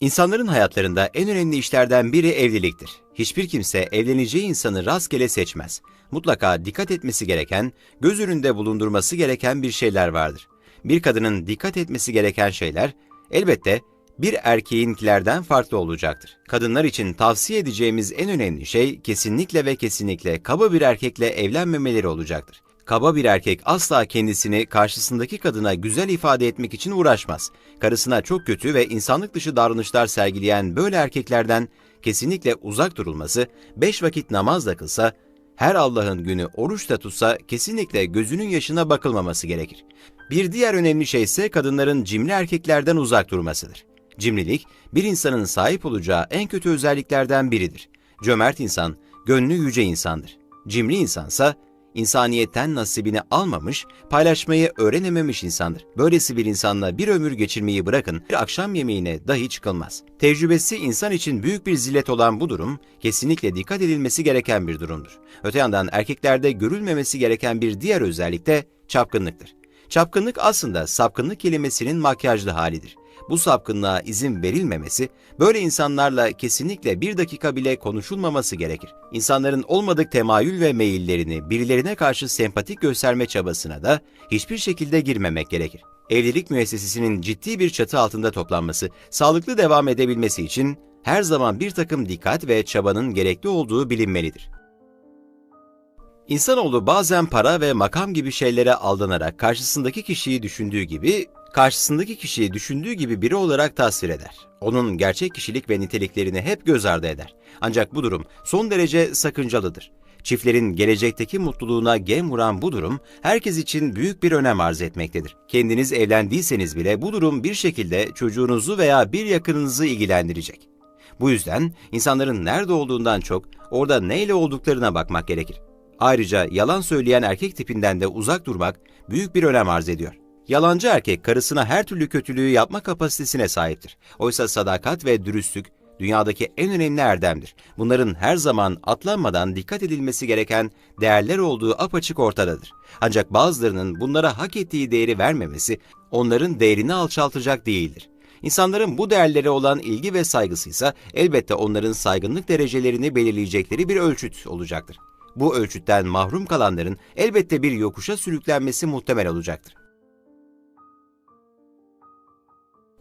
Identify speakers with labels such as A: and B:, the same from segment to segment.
A: İnsanların hayatlarında en önemli işlerden biri evliliktir. Hiçbir kimse evleneceği insanı rastgele seçmez. Mutlaka dikkat etmesi gereken, göz önünde bulundurması gereken bir şeyler vardır. Bir kadının dikkat etmesi gereken şeyler, elbette bir erkeğinkilerden farklı olacaktır. Kadınlar için tavsiye edeceğimiz en önemli şey kesinlikle ve kesinlikle kaba bir erkekle evlenmemeleri olacaktır. Kaba bir erkek asla kendisini karşısındaki kadına güzel ifade etmek için uğraşmaz. Karısına çok kötü ve insanlık dışı davranışlar sergileyen böyle erkeklerden kesinlikle uzak durulması, beş vakit namaz da kılsa, her Allah'ın günü oruç da tutsa kesinlikle gözünün yaşına bakılmaması gerekir. Bir diğer önemli şey ise kadınların cimri erkeklerden uzak durmasıdır. Cimrilik, bir insanın sahip olacağı en kötü özelliklerden biridir. Cömert insan, gönlü yüce insandır. Cimri insansa, insaniyetten nasibini almamış, paylaşmayı öğrenememiş insandır. Böylesi bir insanla bir ömür geçirmeyi bırakın, bir akşam yemeğine dahi çıkılmaz. Tecrübesi insan için büyük bir zillet olan bu durum, kesinlikle dikkat edilmesi gereken bir durumdur. Öte yandan erkeklerde görülmemesi gereken bir diğer özellik de çapkınlıktır. Çapkınlık aslında sapkınlık kelimesinin makyajlı halidir bu sapkınlığa izin verilmemesi, böyle insanlarla kesinlikle bir dakika bile konuşulmaması gerekir. İnsanların olmadık temayül ve meyillerini birilerine karşı sempatik gösterme çabasına da hiçbir şekilde girmemek gerekir. Evlilik müessesesinin ciddi bir çatı altında toplanması, sağlıklı devam edebilmesi için her zaman bir takım dikkat ve çabanın gerekli olduğu bilinmelidir. İnsanoğlu bazen para ve makam gibi şeylere aldanarak karşısındaki kişiyi düşündüğü gibi karşısındaki kişiyi düşündüğü gibi biri olarak tasvir eder. Onun gerçek kişilik ve niteliklerini hep göz ardı eder. Ancak bu durum son derece sakıncalıdır. Çiftlerin gelecekteki mutluluğuna gem vuran bu durum herkes için büyük bir önem arz etmektedir. Kendiniz evlendiyseniz bile bu durum bir şekilde çocuğunuzu veya bir yakınınızı ilgilendirecek. Bu yüzden insanların nerede olduğundan çok orada neyle olduklarına bakmak gerekir. Ayrıca yalan söyleyen erkek tipinden de uzak durmak büyük bir önem arz ediyor. Yalancı erkek karısına her türlü kötülüğü yapma kapasitesine sahiptir. Oysa sadakat ve dürüstlük dünyadaki en önemli erdemdir. Bunların her zaman atlanmadan dikkat edilmesi gereken değerler olduğu apaçık ortadadır. Ancak bazılarının bunlara hak ettiği değeri vermemesi onların değerini alçaltacak değildir. İnsanların bu değerlere olan ilgi ve saygısı ise elbette onların saygınlık derecelerini belirleyecekleri bir ölçüt olacaktır. Bu ölçütten mahrum kalanların elbette bir yokuşa sürüklenmesi muhtemel olacaktır.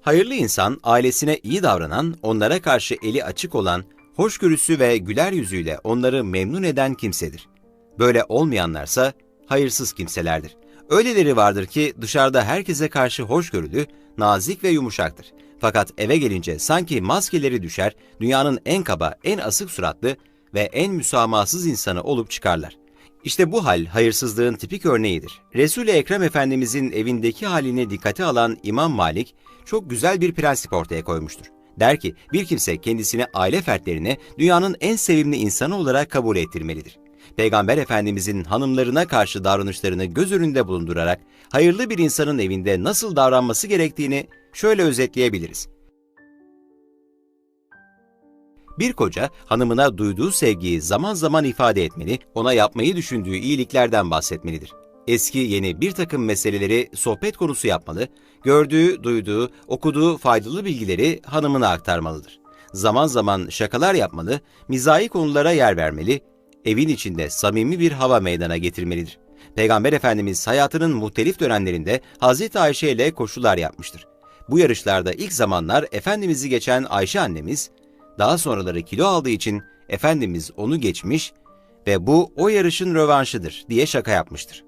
A: Hayırlı insan, ailesine iyi davranan, onlara karşı eli açık olan, hoşgörüsü ve güler yüzüyle onları memnun eden kimsedir. Böyle olmayanlarsa hayırsız kimselerdir. Öyleleri vardır ki dışarıda herkese karşı hoşgörülü, nazik ve yumuşaktır. Fakat eve gelince sanki maskeleri düşer, dünyanın en kaba, en asık suratlı ve en müsamahsız insanı olup çıkarlar. İşte bu hal hayırsızlığın tipik örneğidir. Resul-i Ekrem Efendimizin evindeki halini dikkate alan İmam Malik çok güzel bir prensip ortaya koymuştur. Der ki bir kimse kendisini aile fertlerine dünyanın en sevimli insanı olarak kabul ettirmelidir. Peygamber Efendimizin hanımlarına karşı davranışlarını göz önünde bulundurarak hayırlı bir insanın evinde nasıl davranması gerektiğini şöyle özetleyebiliriz. Bir koca hanımına duyduğu sevgiyi zaman zaman ifade etmeli, ona yapmayı düşündüğü iyiliklerden bahsetmelidir. Eski yeni bir takım meseleleri sohbet konusu yapmalı, gördüğü, duyduğu, okuduğu faydalı bilgileri hanımına aktarmalıdır. Zaman zaman şakalar yapmalı, mizahi konulara yer vermeli, evin içinde samimi bir hava meydana getirmelidir. Peygamber Efendimiz hayatının muhtelif dönemlerinde Hazreti Ayşe ile koşular yapmıştır. Bu yarışlarda ilk zamanlar Efendimiz'i geçen Ayşe annemiz, daha sonraları kilo aldığı için Efendimiz onu geçmiş ve bu o yarışın rövanşıdır diye şaka yapmıştır.